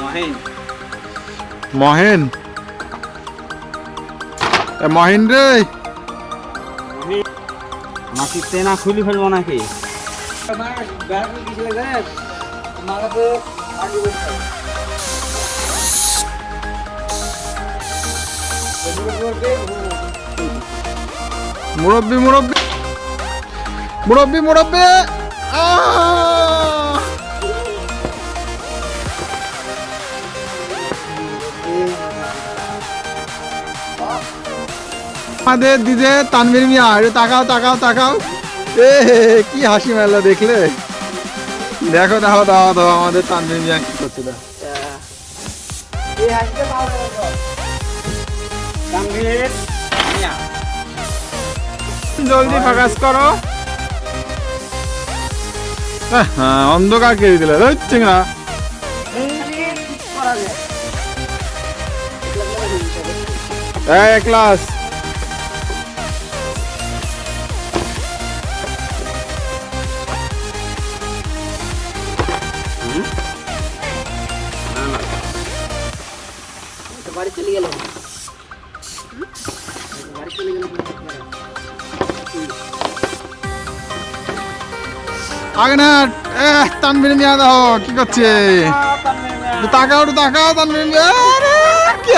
মহিন। মহেন? রে। মাটি তেনা খুলি ফেলব নাকি? মুরব্বি মুরব্বি। মুরব্বি মুরব্বি। আহ! আমাদের দিদে তানভীর মিয়া আরে তাকাও তাকাও তাকাও। এ কি হাসি মেলা দেখলে। দেখো দেখো দাও দাও আমাদের তানভীর মিয়া কি করছে দেখো। তানভীর মিয়া। জলদি ফাকাস করো। হ্যাঁ অন্ধকার কেড়ে দিলে। হচ্ছে না। এক ক্লাস বাড়ি চলে গেল বাড়ি চলে গেল আগে না এ তানভীর দাও কি করছে? তাকাও তাকাও তানভীর কি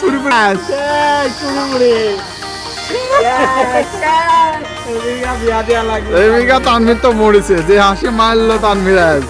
শুরু করে আস। তো মরেছে যে হাসি মারলো তানভীর আজ